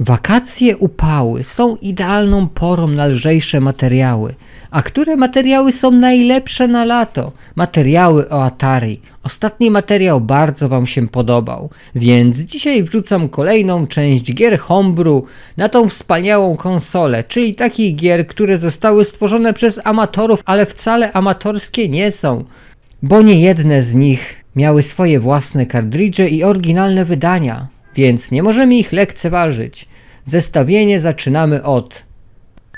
Wakacje upały są idealną porą na lżejsze materiały. A które materiały są najlepsze na lato? Materiały o Atari. Ostatni materiał bardzo Wam się podobał, więc dzisiaj wrzucam kolejną część gier Homebrew na tą wspaniałą konsolę, czyli takich gier, które zostały stworzone przez amatorów, ale wcale amatorskie nie są, bo nie jedne z nich miały swoje własne kartridże i oryginalne wydania, więc nie możemy ich lekceważyć. Zestawienie zaczynamy od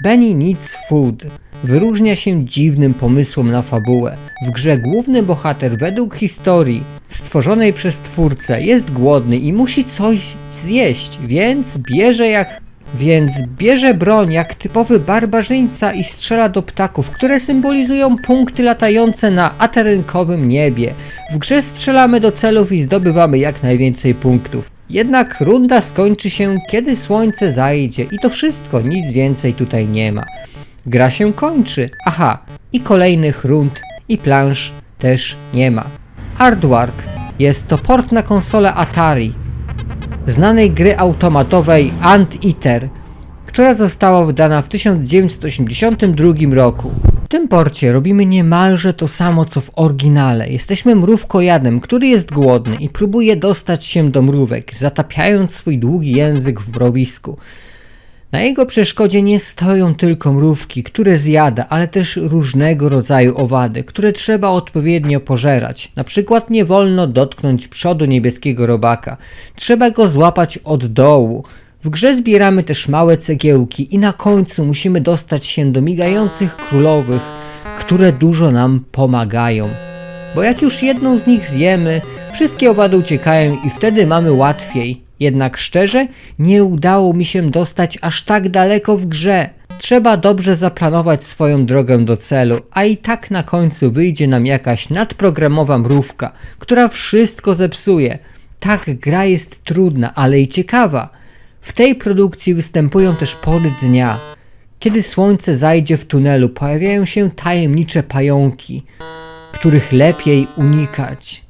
Benny Needs Food wyróżnia się dziwnym pomysłem na fabułę. W grze główny bohater według historii stworzonej przez twórcę jest głodny i musi coś zjeść, więc bierze jak więc bierze broń jak typowy barbarzyńca i strzela do ptaków, które symbolizują punkty latające na aterynkowym niebie. W grze strzelamy do celów i zdobywamy jak najwięcej punktów. Jednak runda skończy się, kiedy słońce zajdzie i to wszystko, nic więcej tutaj nie ma. Gra się kończy, aha, i kolejnych rund i plansz też nie ma. Artwork jest to port na konsolę Atari, znanej gry automatowej Anteater, która została wydana w 1982 roku. W tym porcie robimy niemalże to samo co w oryginale. Jesteśmy mrówkojadem, który jest głodny i próbuje dostać się do mrówek, zatapiając swój długi język w mrowisku. Na jego przeszkodzie nie stoją tylko mrówki, które zjada, ale też różnego rodzaju owady, które trzeba odpowiednio pożerać. Na przykład nie wolno dotknąć przodu niebieskiego robaka. Trzeba go złapać od dołu. W grze zbieramy też małe cegiełki i na końcu musimy dostać się do migających królowych, które dużo nam pomagają. Bo jak już jedną z nich zjemy, wszystkie owady uciekają i wtedy mamy łatwiej. Jednak szczerze, nie udało mi się dostać aż tak daleko w grze. Trzeba dobrze zaplanować swoją drogę do celu, a i tak na końcu wyjdzie nam jakaś nadprogramowa mrówka, która wszystko zepsuje. Tak, gra jest trudna, ale i ciekawa. W tej produkcji występują też pory dnia. Kiedy słońce zajdzie w tunelu, pojawiają się tajemnicze pająki, których lepiej unikać.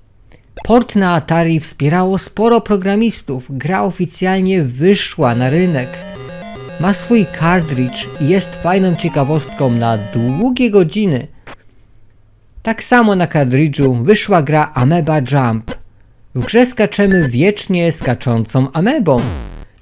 Port na Atari wspierało sporo programistów. Gra oficjalnie wyszła na rynek. Ma swój cartridge i jest fajną ciekawostką na długie godziny. Tak samo na kartridżu wyszła gra Ameba Jump. W grze skaczemy wiecznie skaczącą amebą.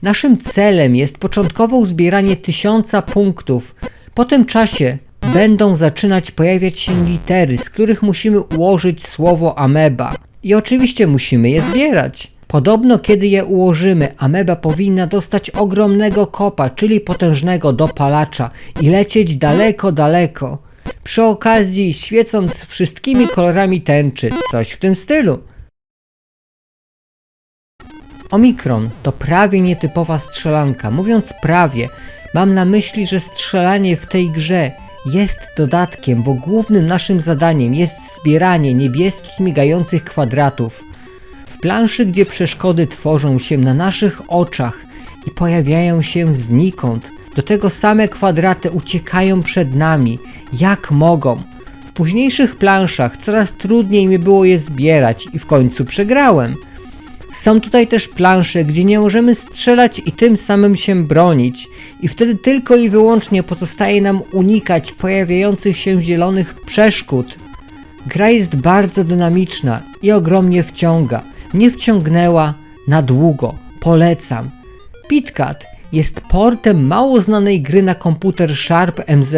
Naszym celem jest początkowo uzbieranie tysiąca punktów. Po tym czasie będą zaczynać pojawiać się litery, z których musimy ułożyć słowo ameba. I oczywiście musimy je zbierać. Podobno kiedy je ułożymy, ameba powinna dostać ogromnego kopa, czyli potężnego dopalacza i lecieć daleko, daleko. Przy okazji świecąc wszystkimi kolorami tęczy, coś w tym stylu. Omikron to prawie nietypowa strzelanka. Mówiąc prawie, mam na myśli, że strzelanie w tej grze jest dodatkiem, bo głównym naszym zadaniem jest zbieranie niebieskich migających kwadratów. W planszy, gdzie przeszkody tworzą się na naszych oczach i pojawiają się znikąd, do tego same kwadraty uciekają przed nami, jak mogą. W późniejszych planszach coraz trudniej mi było je zbierać i w końcu przegrałem. Są tutaj też plansze, gdzie nie możemy strzelać i tym samym się bronić, i wtedy tylko i wyłącznie pozostaje nam unikać pojawiających się zielonych przeszkód. Gra jest bardzo dynamiczna i ogromnie wciąga. Mnie wciągnęła na długo. Polecam. PitCat jest portem mało znanej gry na komputer Sharp MZ,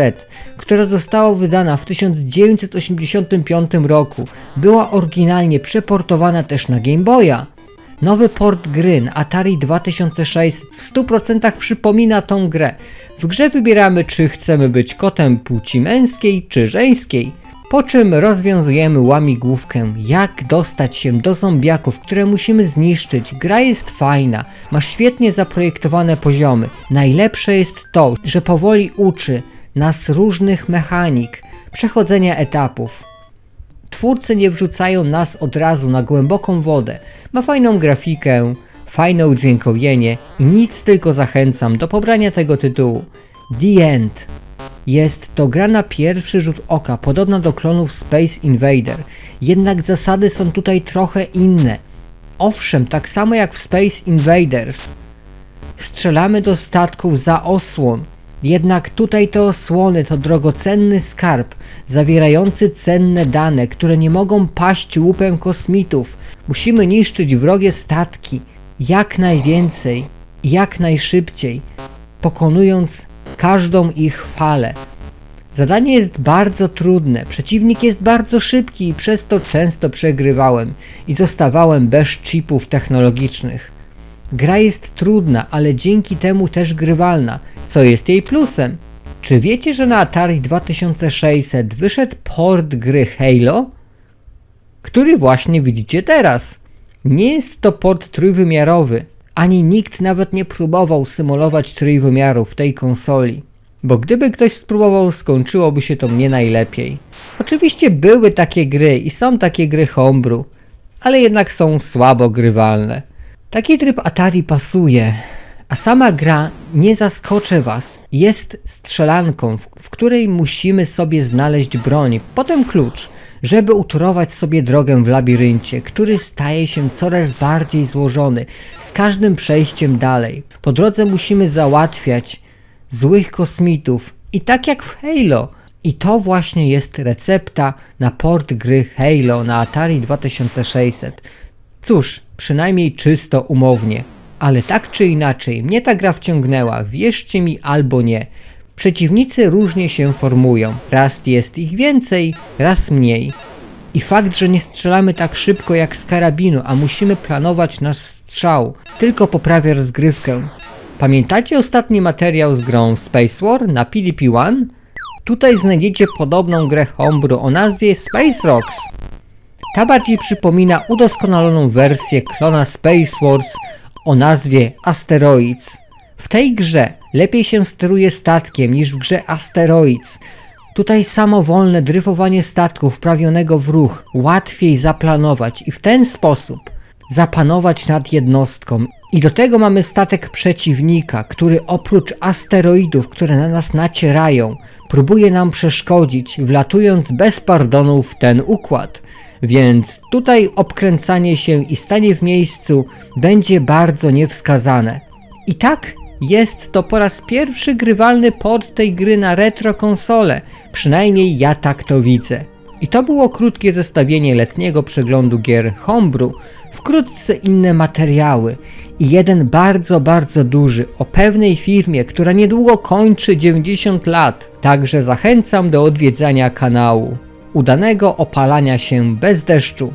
która została wydana w 1985 roku. Była oryginalnie przeportowana też na Game Boya. Nowy port gry Atari 2600 w 100% przypomina tą grę. W grze wybieramy czy chcemy być kotem płci męskiej czy żeńskiej. Po czym rozwiązujemy łamigłówkę, jak dostać się do zombiaków, które musimy zniszczyć. Gra jest fajna, ma świetnie zaprojektowane poziomy. Najlepsze jest to, że powoli uczy nas różnych mechanik, przechodzenia etapów. Twórcy nie wrzucają nas od razu na głęboką wodę. Ma fajną grafikę, fajne udźwiękowienie i nic tylko zachęcam do pobrania tego tytułu. The End. Jest to gra na pierwszy rzut oka, podobna do klonów Space Invader, jednak zasady są tutaj trochę inne. Owszem, tak samo jak w Space Invaders. strzelamy do statków za osłon. Jednak tutaj te osłony to drogocenny skarb, zawierający cenne dane, które nie mogą paść łupem kosmitów. Musimy niszczyć wrogie statki jak najwięcej, jak najszybciej, pokonując każdą ich falę. Zadanie jest bardzo trudne, przeciwnik jest bardzo szybki i przez to często przegrywałem i zostawałem bez chipów technologicznych. Gra jest trudna, ale dzięki temu też grywalna, co jest jej plusem. Czy wiecie, że na Atari 2600 wyszedł port gry Halo? Który właśnie widzicie teraz. Nie jest to port trójwymiarowy, ani nikt nawet nie próbował symulować trójwymiaru w tej konsoli. Bo gdyby ktoś spróbował, skończyłoby się to nie najlepiej. Oczywiście były takie gry i są takie gry homebrew, ale jednak są słabo grywalne. Taki tryb Atari pasuje, a sama gra nie zaskoczy was. Jest strzelanką, w, której musimy sobie znaleźć broń, potem klucz, żeby utorować sobie drogę w labiryncie, który staje się coraz bardziej złożony z każdym przejściem dalej. Po drodze musimy załatwiać złych kosmitów i tak jak w Halo. I to właśnie jest recepta na port gry Halo na Atari 2600. Cóż, przynajmniej czysto umownie. Ale tak czy inaczej, mnie ta gra wciągnęła, wierzcie mi albo nie. Przeciwnicy różnie się formują. Raz jest ich więcej, raz mniej. I fakt, że nie strzelamy tak szybko jak z karabinu, a musimy planować nasz strzał, tylko poprawia rozgrywkę. Pamiętacie ostatni materiał z grą Space War na PDP One? Tutaj znajdziecie podobną grę homebrew o nazwie Space Rocks. Ta bardziej przypomina udoskonaloną wersję klona Space Wars o nazwie Asteroids. W tej grze lepiej się steruje statkiem niż w grze Asteroids. Tutaj samowolne dryfowanie statku wprawionego w ruch łatwiej zaplanować i w ten sposób zapanować nad jednostką. I do tego mamy statek przeciwnika, który oprócz asteroidów, które na nas nacierają, próbuje nam przeszkodzić, wlatując bez pardonu w ten układ. Więc tutaj obkręcanie się i stanie w miejscu będzie bardzo niewskazane. I tak jest to po raz pierwszy grywalny port tej gry na retro konsole. Przynajmniej ja tak to widzę. I to było krótkie zestawienie letniego przeglądu gier Homebrew, wkrótce inne materiały i jeden bardzo, bardzo duży o pewnej firmie, która niedługo kończy 90 lat. Także zachęcam do odwiedzania kanału. Udanego opalania się bez deszczu.